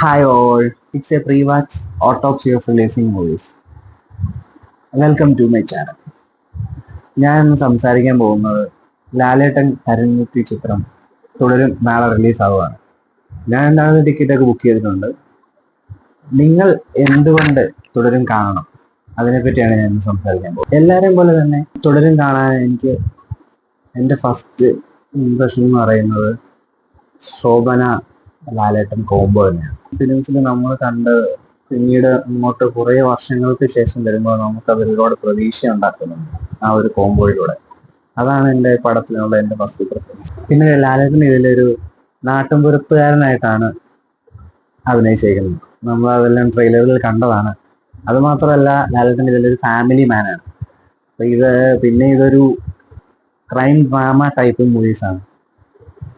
Hi all, it's a pre-watch autopsy of releasing movies. Welcome to my channel ഞാൻ ഇന്ന് സംസാരിക്കാൻ പോകുന്നത് ലാലേട്ടൻ കരൺമുത്തി ചിത്രം തുടരും നാളെ റിലീസ് ആവുകയാണ്. ഞാൻ എന്താണ് ടിക്കറ്റൊക്കെ ബുക്ക് ചെയ്തിട്ടുണ്ട്? നിങ്ങൾ എന്തുകൊണ്ട് തുടരും കാണണം? അതിനെപ്പറ്റിയാണ് ഞാൻ സംസാരിക്കാൻ പോകുന്നത്. എല്ലാവരെയും പോലെ തന്നെ തുടരും കാണാൻ എനിക്ക് എന്റെ ഫസ്റ്റ് ഇംപ്രഷൻ എന്ന് പറയുന്നത് ശോഭന ലാലേട്ടൻ കോംബോ തന്നെയാണ്. ഫിലിംസിൽ നമ്മൾ കണ്ട് പിന്നീട് ഇങ്ങോട്ട് കുറെ വർഷങ്ങൾക്ക് ശേഷം വരുമ്പോൾ നമുക്ക് അത് ഒരുപാട് പ്രതീക്ഷ ഉണ്ടാക്കുന്നുണ്ട് ആ ഒരു കോംബോയിലൂടെ അതാണ് എന്റെ പടത്തിലുള്ള എന്റെ ഫസ്റ്റ് പ്രിഫറൻസ് പിന്നെ ലാലേട്ടൻ ഇതിലൊരു നാട്ടിൻപുറത്തുകാരനായിട്ടാണ് അഭിനയിച്ചേക്കുന്നത്. നമ്മൾ അതെല്ലാം ട്രെയിലറിൽ കണ്ടതാണ്. അത് മാത്രമല്ല ലാലേട്ടൻ ഇതിലൊരു ഫാമിലി മാനാണ് ഇത് പിന്നെ ഇതൊരു ക്രൈം ഡ്രാമ ടൈപ്പ് മൂവീസാണ്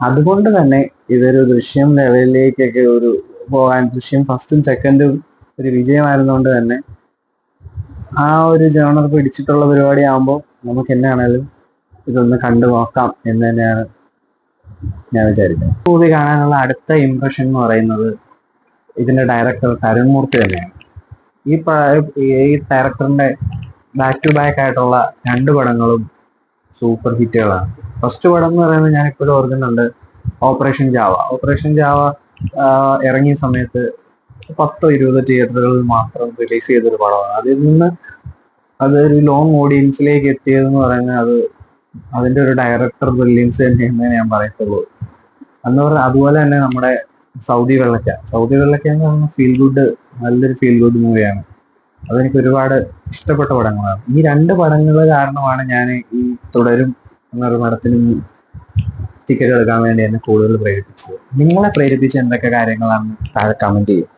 അതുകൊണ്ട് തന്നെ ഇതൊരു ദൃശ്യം ലെവലിലേക്കൊക്കെ ഒരു പോകാൻ ദൃശ്യം ഫസ്റ്റും സെക്കൻഡും ഒരു വിജയമായിരുന്നുകൊണ്ട് തന്നെ ആ ഒരു ജോണർ പിടിച്ചിട്ടുള്ള പരിപാടി ആകുമ്പോൾ നമുക്ക് എന്നാണേലും ഇതൊന്ന് കണ്ടു നോക്കാം എന്ന് തന്നെയാണ് ഞാൻ വിചാരിക്കുന്നത്. മൂവി കാണാനുള്ള അടുത്ത ഇംപ്രഷൻ എന്ന് പറയുന്നത് ഇതിന്റെ ഡയറക്ടർ തരുൺമൂർത്തി തന്നെയാണ്. ഈ ഈ ഡയറക്ടറിന്റെ ബാക്ക് ടു ബാക്ക് ആയിട്ടുള്ള രണ്ട് പടങ്ങളും സൂപ്പർ ഹിറ്റുകളാണ് ഫസ്റ്റ് പടം എന്ന് പറയുന്നത് ഞാൻ ഇപ്പോഴും ഓർക്കുന്നുണ്ട് ഓപ്പറേഷൻ ജാവ ഓപ്പറേഷൻ ജാവ ഇറങ്ങിയ സമയത്ത് പത്തോ ഇരുപതോ തിയേറ്ററുകളിൽ മാത്രം റിലീസ് ചെയ്തൊരു പടമാണ്. അതിൽ നിന്ന് അതൊരു ലോങ് ഓഡിയൻസിലേക്ക് എത്തിയതെന്ന് പറയുന്നത് അത് അതിന്റെ ഒരു ഡയറക്ടർ ബ്രില്യൻസ് തന്നെയെന്ന് ഞാൻ പറയത്തുള്ളൂ. എന്ന് പറഞ്ഞാൽ അതുപോലെ തന്നെ നമ്മുടെ സൗദി വെള്ളക്ക. സൗദി വെള്ളക്ക എന്ന് പറഞ്ഞ ഫീൽ ഗുഡ് നല്ലൊരു ഫീൽ ഗുഡ് മൂവിയാണ് അതെനിക്ക് ഒരുപാട് ഇഷ്ടപ്പെട്ട പടങ്ങളാണ്. ഈ രണ്ട് പടങ്ങൾ കാരണമാണ് ഞാൻ ഈ തുടരും എന്നൊരു പടത്തിന് ടിക്കറ്റ് എടുക്കാൻ വേണ്ടി എന്നെ കൂടുതൽ പ്രേരിപ്പിച്ചത്. നിങ്ങളെ പ്രേരിപ്പിച്ച എന്തൊക്കെ കാര്യങ്ങളാണ് താഴെ കമന്റ് ചെയ്യും